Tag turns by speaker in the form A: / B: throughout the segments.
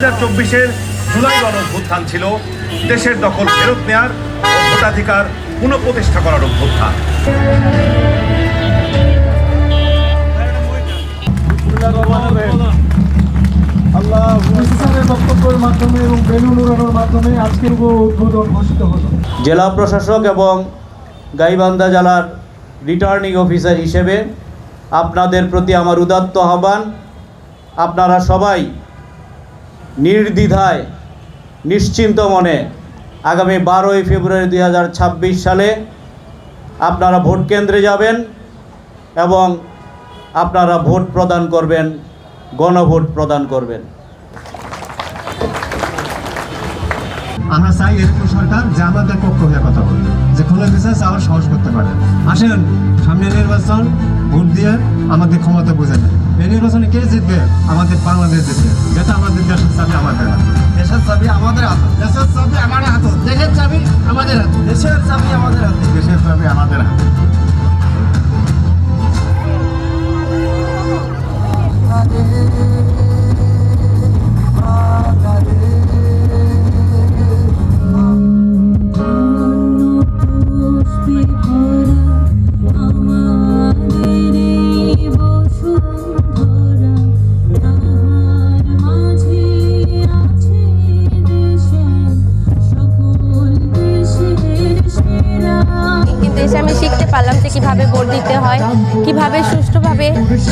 A: হাজার চব্বিশের জুলাই গণ অভ্যুত্থান ছিল। দেশের দখল ফেরত নেয়ার ও ভোটাধিকার পুনঃপ্রতিষ্ঠা করার অভ্যুত্থান।
B: জেলা প্রশাসক এবং গাইবান্ধা জেলার রিটার্নিং অফিসার হিসেবে আপনাদের প্রতি আমার উদাত্ত আহ্বান। আপনারা সবাই নির্দ্বিধায়, নিশ্চিন্ত মনে আগামী বারোই ফেব্রুয়ারি দু হাজার ছাব্বিশ সালে আপনারা ভোট কেন্দ্রে যাবেন এবং আপনারা ভোট প্রদান করবেন, গণভোট প্রদান করবেন।
C: আমরা চাই এরকম সরকার যে আমাদের পক্ষ হয়ে কথা বলবে যে কোনো কিছু চাওয়ার সাহস করতে পারে। আসেন, সামনে নির্বাচন, ভোট দিয়ে আমাদের ক্ষমতা বুঝে নেয় এই নির্বাচনে কে জিতবে? আমাদের বাংলাদেশ জিতবে।
D: এসে আমি শিখতে পারলাম যে কীভাবে ভোট দিতে হয় কীভাবে সুষ্ঠুভাবে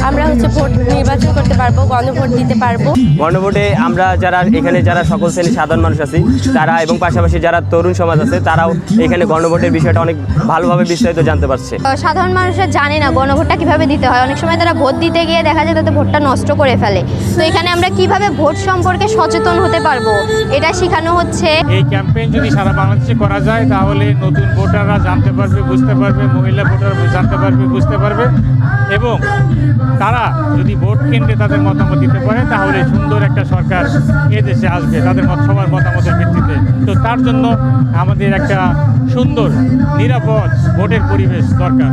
D: আমরা হচ্ছে ভোট নির্বাচন করতে পারব গণভোট দিতে পারব।
E: গণভোটে আমরা যারা এখানে যারা সকল শ্রেণির সাধারণ মানুষ আছি তারা এবং পাশাপাশি যারা তরুণ সমাজ আছে তারাও এখানে গণভোটের বিষয়টা অনেক ভালোভাবে বিস্তারিত জানতে পারছে।
D: সাধারণ মানুষরা জানে না গণভোটটা কীভাবে দিতে হয়। অনেক সময় তারা ভোট দিতে গিয়ে দেখা যায় তাদের ভোটটা নষ্ট করে ফেলে। তো এখানে আমরা কীভাবে ভোট সম্পর্কে সচেতন হতে পারব এটা শেখানো হচ্ছে।
F: এই ক্যাম্পেইন যদি সারা বাংলাদেশে করা যায় তাহলে নতুন ভোটাররা জানতে পারবে বুঝতে পারবে, মহিলা ভোটার জানতে পারবে, বুঝতে পারবে। এবং তারা যদি ভোট কেন্দ্রে তাদের মতামত দিতে পারে, তাহলে সুন্দর একটা সরকার এ দেশে আসবে, তাদের মত সবার মতামতের ভিত্তিতে। তো তার জন্য আমাদের একটা সুন্দর, নিরাপদ ভোটের পরিবেশ দরকার।